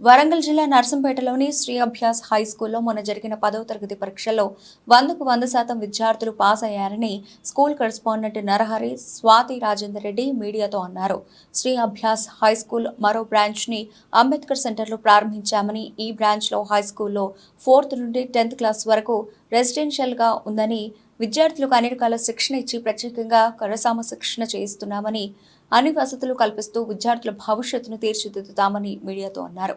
వరంగల్ జిల్లా నర్సంపేటలోని శ్రీ అభ్యాస్ హై స్కూల్లో మొన్న జరిగిన పదవ తరగతి పరీక్షల్లో వందకు వంద శాతం విద్యార్థులు పాస్ అయ్యారని స్కూల్ కరెస్పాండెంట్ నరహరి స్వాతి రాజేందర్ రెడ్డి మీడియాతో అన్నారు. శ్రీ అభ్యాస్ హై స్కూల్ మరో బ్రాంచ్ని అంబేద్కర్ సెంటర్లో ప్రారంభించామని ఈ బ్రాంచ్లో హై స్కూల్లో ఫోర్త్ నుండి టెన్త్ క్లాస్ వరకు రెసిడెన్షియల్గా ఉందని విద్యార్థులకు అన్ని రకాల శిక్షణ ఇచ్చి ప్రత్యేకంగా కరసామ శిక్షణ చేయిస్తున్నామని అన్ని వసతులు కల్పిస్తూ విద్యార్థుల భవిష్యత్తును తీర్చిదిద్దుతామని మీడియాతో అన్నారు.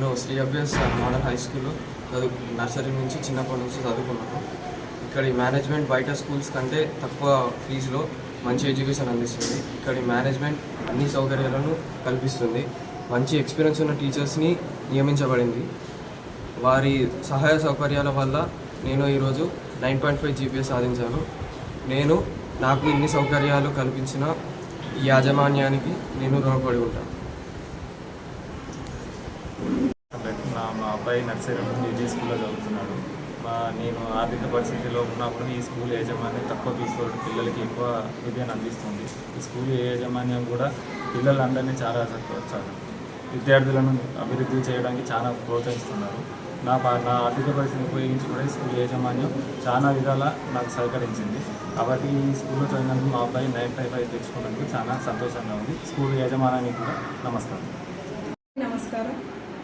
నేను శ్రీ అభ్యాస్ మోడల్ హై స్కూల్లో చదువు నర్సరీ నుంచి చిన్నప్పటి నుంచి చదువుకున్నాను. ఇక్కడ ఈ మేనేజ్మెంట్ బయట స్కూల్స్ కంటే తక్కువ ఫీజులో మంచి ఎడ్యుకేషన్ అందిస్తుంది. ఇక్కడ ఈ మేనేజ్మెంట్ అన్ని సౌకర్యాలను కల్పిస్తుంది. మంచి ఎక్స్పీరియన్స్ ఉన్న టీచర్స్ని నియమించబడింది. వారి సహాయ సౌకర్యాల వల్ల నేను ఈరోజు నైన్ పాయింట్ ఫైవ్ జీపీఎస్ సాధించాను. నేను నాకు ఇన్ని సౌకర్యాలు కల్పించిన ఈ యాజమాన్యానికి నేను రుణపడి ఉంటాను. నా మా అబ్బాయి నర్సరీ నుండి స్కూల్లో చదువుతున్నాడు. మా నేను ఆర్థిక పరిస్థితిలో ఉన్నప్పుడు ఈ స్కూల్ యాజమాన్యం తక్కువ తీసుకోవడం పిల్లలకి ఎక్కువ విద్యను అందిస్తుంది. ఈ స్కూల్ యాజమాన్యం కూడా పిల్లలందరినీ చాలా చక్కగా విద్యార్థులను అభివృద్ధి చేయడానికి చాలా ప్రోత్సహిస్తున్నారు. నా నా ఆర్థిక పరిస్థితిని ఉపయోగించి కూడా ఈ స్కూల్ యాజమాన్యం చాలా విధాల నాకు సహకరించింది. కాబట్టి ఈ స్కూల్లో చదివినందుకు మా అబ్బాయి నైన్ ఫైవ్ ఫైవ్ తెచ్చుకున్నందుకు చాలా సంతోషంగా ఉంది. స్కూల్ యాజమాన్యానికి కూడా నమస్కారం.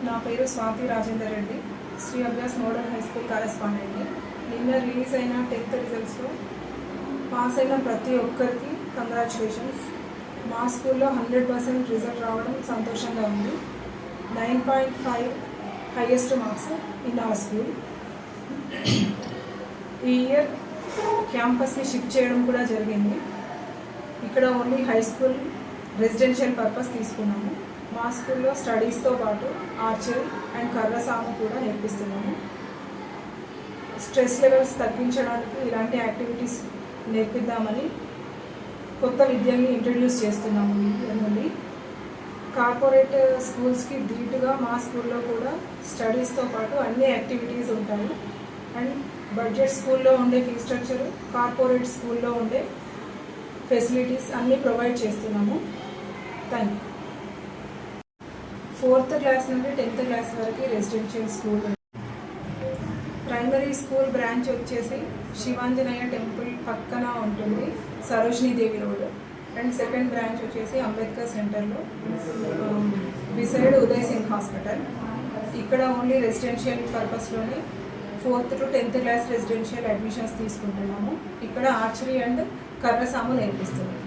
నా పేరు Swathi Rajender Reddy. Shri Abhyas model high school కరెస్పాండెంట్ని. నిన్న రిలీజ్ అయిన టెన్త్ రిజల్ట్స్లో పాస్ అయిన ప్రతి ఒక్కరికి కంగ్రాచులేషన్స్. మా స్కూల్లో హండ్రెడ్ పర్సెంట్ రిజల్ట్ రావడం సంతోషంగా ఉంది. Nine point five highest marks in our school. ఈ ఇయర్ క్యాంపస్ని షిఫ్ట్ చేయడం కూడా జరిగింది. ఇక్కడ only high school residential purpose తీసుకున్నాము. మా స్కూల్లో స్టడీస్తో పాటు ఆర్చరీ అండ్ కర్రసాము కూడా నేర్పిస్తున్నాము. స్ట్రెస్ లెవెల్స్ తగ్గించడానికి ఇలాంటి యాక్టివిటీస్ నేర్పిద్దామని కొత్త విద్యని ఇంట్రడ్యూస్ చేస్తున్నాము నుండి. కార్పొరేట్ స్కూల్స్కి ధీటుగా మా స్కూల్లో కూడా స్టడీస్తో పాటు అన్ని యాక్టివిటీస్ ఉంటాయి. అండ్ బడ్జెట్ స్కూల్లో ఉండే ఫీ స్ట్రక్చర్ కార్పొరేట్ స్కూల్లో ఉండే ఫెసిలిటీస్ అన్నీ ప్రొవైడ్ చేస్తున్నాము. థ్యాంక్ యూ ఫోర్త్ క్లాస్ నుండి టెన్త్ క్లాస్ వరకు residential school primary school branch వచ్చేసి శివాంజనేయ టెంపుల్ పక్కన ఉంటుంది Sarojini Devi road. And second branch వచ్చేసి అంబేద్కర్ సెంటర్లో బిసైడ్ ఉదయ్ సింగ్ హాస్పిటల్ ఇక్కడ only residential పర్పస్లోనే fourth to tenth class residential admissions తీసుకుంటున్నాము. ఇక్కడ ఆర్చరీ అండ్ కర్రసాము నేర్పిస్తున్నాము